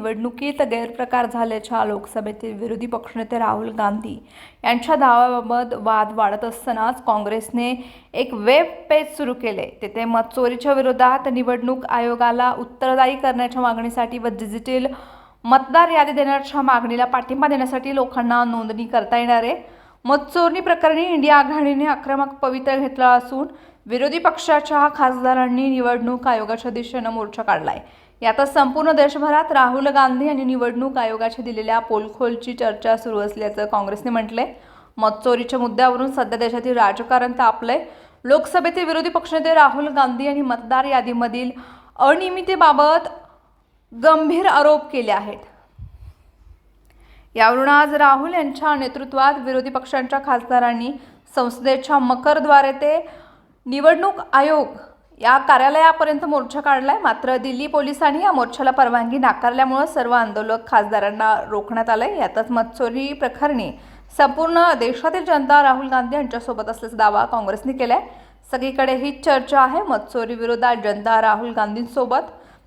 निवडणुकीत गैरप्रकार झाल्याच्या लोकसभेतील विरोधी पक्षनेते राहुल गांधी यांच्या दाव्याबाबत वाद वाढत असतानाच काँग्रेसने एक वेब पेज सुरू केले. तेथे मतचोरीच्या विरोधात निवडणूक आयोगाला उत्तरदायी करण्याच्या मागणीसाठी व डिजिटल मतदार यादी देण्याच्या मागणीला पाठिंबा देण्यासाठी लोकांना नोंदणी करता येणार. आहे मतचोरणी प्रकरणी इंडिया आघाडीने आक्रमक पवित्र घेतला असून विरोधी पक्षाच्या खासदारांनी निवडणूक आयोगाच्या दिशेनं मोर्चा काढलाय. यातच संपूर्ण देशभरात राहुल गांधी यांनी निवडणूक आयोगाच्या दिलेल्या पोलखोलची चर्चा सुरू असल्याचं काँग्रेसने म्हटलंय. मतचोरीच्या मुद्द्यावरून सध्या देशातील राजकारण तापलंय. लोकसभेतील विरोधी पक्षनेते राहुल गांधी यांनी मतदार यादीमधील अनियमितेबाबत गंभीर आरोप केले आहेत. यावरून आज राहुल यांच्या नेतृत्वात विरोधी पक्षांच्या खासदारांनी संसदेच्या मकरद्वारे ते निवडणूक आयोग या कार्यालयापर्यंत मोर्चा काढलाय. मात्र दिल्ली पोलिसांनी या मोर्चाला परवानगी नाकारल्यामुळे सर्व आंदोलक खासदारांना रोखण्यात आलंय. यातच मतचोरी प्रकरणी संपूर्ण देशातील जनता राहुल गांधी यांच्यासोबत असल्याचा दावा काँग्रेसने केलाय. सगळीकडे हीच चर्चा आहे मतचोरी विरोधात जनता राहुल गांधींसोबत.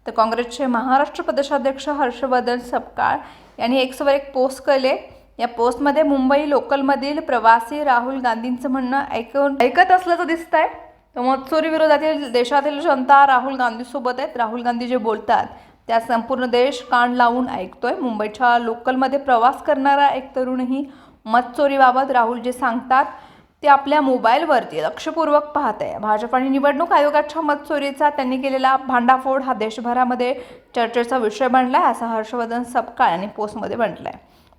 तर काँग्रेसचे महाराष्ट्र प्रदेशाध्यक्ष हर्षवर्धन सपकाळ यांनी एक्सवर एक पोस्ट केले. या पोस्टमध्ये मुंबई लोकलमधील प्रवासी राहुल गांधींचं म्हणणं ऐकून ऐकत असल्याचं दिसत आहे तर मतचोरी विरोधातील देशातील जनता राहुल गांधीसोबत आहेत. राहुल गांधी जे बोलतात त्या संपूर्ण देश कान लावून ऐकतोय. मुंबईच्या लोकलमध्ये प्रवास करणारा एक तरुणही मतचोरीबाबत राहुल जे सांगतात ते आपल्या मोबाईलवरती लक्षपूर्वक पाहत आहे भाजप आणि निवडणूक आयोगाच्या मतचोरीचा त्यांनी केलेला भांडाफोड हा देशभरामध्ये चर्चेचा विषय बनला आहे असं हर्षवर्धन सपकाळ यांनी पोस्टमध्ये म्हटलंय.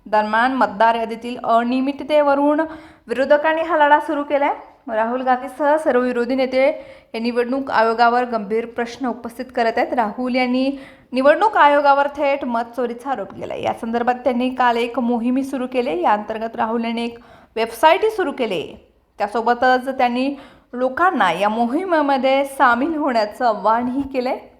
दरम्यान मतदार यादीतील अनियमिततेवरून विरोधकांनी हा लढा सुरू आहे राहुल गांधीसह सर्व विरोधी नेते हे निवडणूक आयोगावर गंभीर प्रश्न उपस्थित करत आहेत. राहुल यांनी निवडणूक आयोगावर थेट मतचोरीचा आरोप केला या संदर्भात त्यांनी काल एक मोहिमी सुरू केली. या अंतर्गत राहुल यांनी एक वेबसाईटही सुरू केली. त्यासोबतच त्यांनी लोकांना या मोहिमेमध्ये सामील होण्याचं आव्हानही आहे